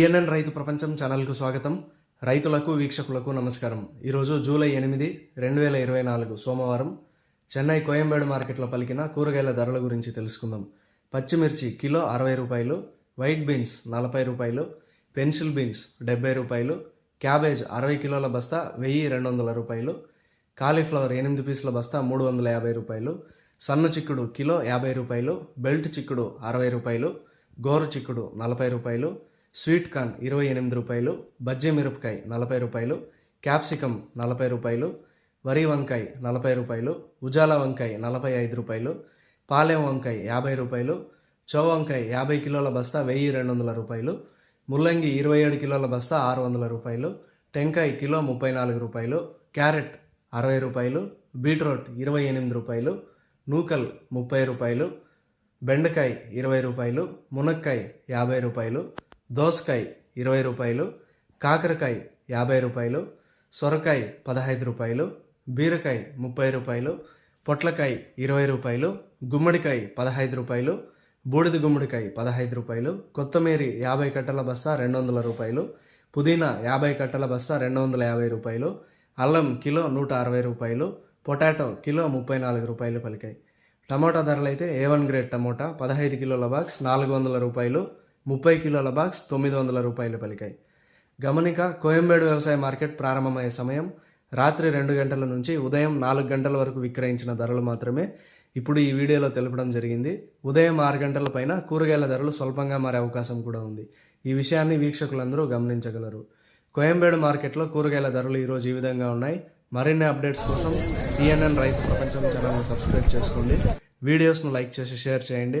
BNN రైతు ప్రపంచం ఛానల్కు స్వాగతం. రైతులకు వీక్షకులకు నమస్కారం. ఈరోజు జూలై ఎనిమిది రెండు వేల ఇరవై నాలుగు సోమవారం చెన్నై కోయంబేడు మార్కెట్లో పలికిన కూరగాయల ధరల గురించి తెలుసుకుందాం. పచ్చిమిర్చి కిలో అరవై రూపాయలు వైట్ బీన్స్ నలభై రూపాయలు పెన్సిల్ బీన్స్ డెబ్బై రూపాయలు క్యాబేజ్ అరవై కిలోల బస్తా వెయ్యి రెండు వందల రూపాయలు కాలీఫ్లవర్ ఎనిమిది పీసుల బస్తా మూడు వందల యాభై రూపాయలు సన్న చిక్కుడు కిలో యాభై రూపాయలు బెల్ట్ చిక్కుడు అరవై రూపాయలు గోరు చిక్కుడు నలభై రూపాయలు స్వీట్ కార్న్ ఇరవై ఎనిమిది రూపాయలు బజ్జె మిరపకాయ నలభై రూపాయలు క్యాప్సికం నలభై రూపాయలు వరి వంకాయ నలభై రూపాయలు ఉజాల వంకాయ నలభై ఐదు రూపాయలు పాలెం వంకాయ యాభై రూపాయలు చౌ వంకాయ యాభై కిలోల బస్తా వెయ్యి రెండు వందల రూపాయలు ముల్లంగి ఇరవై ఏడు కిలోల బస్తా ఆరు వందల రూపాయలు టెంకాయ కిలో ముప్పై నాలుగు రూపాయలు క్యారెట్ అరవై రూపాయలు బీట్రూట్ ఇరవై ఎనిమిది రూపాయలు నూకల్ ముప్పై రూపాయలు బెండకాయ ఇరవై రూపాయలు మునక్కాయ యాభై రూపాయలు దోసకాయ ఇరవై రూపాయలు కాకరకాయ యాభై రూపాయలు సొరకాయ పదహైదు రూపాయలు బీరకాయ ముప్పై రూపాయలు పొట్లకాయ ఇరవై రూపాయలు గుమ్మడికాయ పదహైదు రూపాయలు బూడిద గుమ్మడికాయ పదహైదు రూపాయలు కొత్తమీరి యాభై కట్టల బస్తా రెండు వందల రూపాయలు పుదీనా యాభై కట్టల బస్తా రెండు వందల యాభై రూపాయలు అల్లం కిలో నూట అరవై రూపాయలు పొటాటో కిలో ముప్పై నాలుగు రూపాయలు పలికాయి. టమోటా ధరలైతే ఏ వన్ గ్రేడ్ టమోటా పదహైదు కిలోల బాక్స్ నాలుగు వందల రూపాయలు ముప్పై కిలోల బాక్స్ తొమ్మిది వందల రూపాయలు పలికాయి. గమనిక కోయంబేడు వ్యవసాయ మార్కెట్ ప్రారంభమయ్యే సమయం రాత్రి రెండు గంటల నుంచి ఉదయం నాలుగు గంటల వరకు విక్రయించిన ధరలు మాత్రమే. ఇప్పుడు ఈ వీడియోలో తెలపడం జరిగింది. ఉదయం ఆరు గంటల పైన కూరగాయల ధరలు స్వల్పంగా మారే అవకాశం కూడా ఉంది. ఈ విషయాన్ని వీక్షకులందరూ గమనించగలరు. కోయంబేడు మార్కెట్లో కూరగాయల ధరలు ఈరోజు ఈ విధంగా ఉన్నాయి. మరిన్ని అప్డేట్స్ కోసం టీఎన్ఎన్ రైతు ప్రపంచం ఛానల్ని సబ్స్క్రైబ్ చేసుకోండి. వీడియోస్ను లైక్ చేసి షేర్ చేయండి.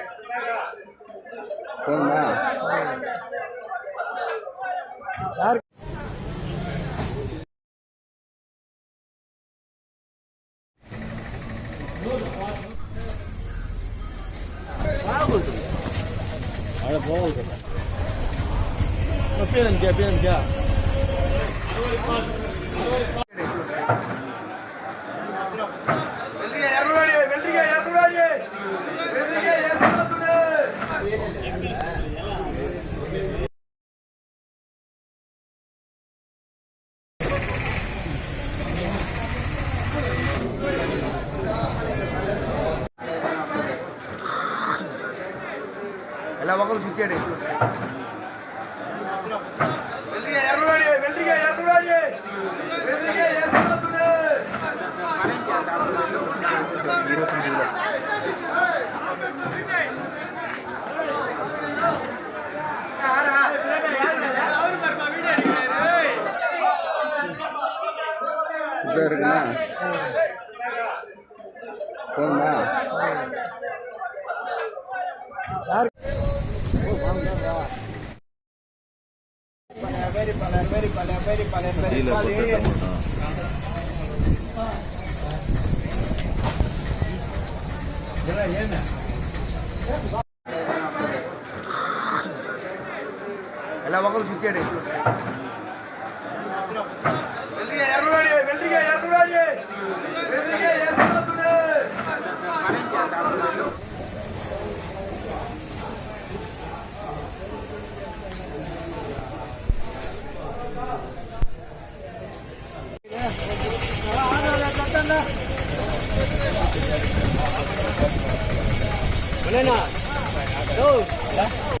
பேர் எனக்கு பேர் எனக்கு எல்லா பக்கமும் சுத்தி அடி. இருக்குன்னா எல்லா பக்கமும் சுத்தி அடி Boleh nak? Go.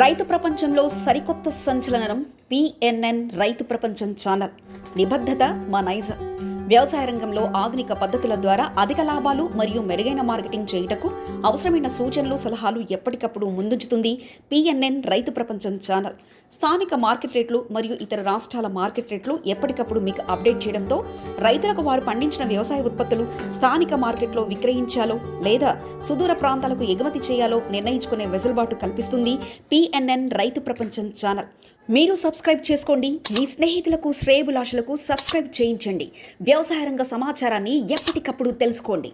రైతు ప్రపంచంలో సరికొత్త సంచలనం పిఎన్ఎన్ రైతు ప్రపంచం ఛానల్. నిబద్ధత మా నైజం వ్యవసాయ రంగంలో ఆధునిక పద్ధతుల ద్వారా అధిక లాభాలు మరియు మెరుగైన మార్కెటింగ్ చేయుటకు అవసరమైన సూచనలు సలహాలు ఎప్పటికప్పుడు ముందుంచుతుంది పిఎన్ఎన్ రైతు ప్రపంచం ఛానల్. స్థానిక మార్కెట్ రేట్లు మరియు ఇతర రాష్ట్రాల మార్కెట్ రేట్లు ఎప్పటికప్పుడు మీకు అప్డేట్ చేయడంతో రైతులకు వారు పండించిన వ్యవసాయ ఉత్పత్తులు స్థానిక మార్కెట్లో విక్రయించాలో లేదా సుదూర ప్రాంతాలకు ఎగుమతి చేయాలో నిర్ణయించుకునే వెసులుబాటు కల్పిస్తుంది పిఎన్ఎన్ రైతు ప్రపంచం ఛానల్. మీరు సబ్స్క్రైబ్ చేసుకోండి. మీ స్నేహితులకు శ్రేయబులాషులకు సబ్స్క్రైబ్ చేయించండి. వ్యవసాయ రంగ సమాచారాన్ని ఎప్పటికప్పుడు తెలుసుకోండి.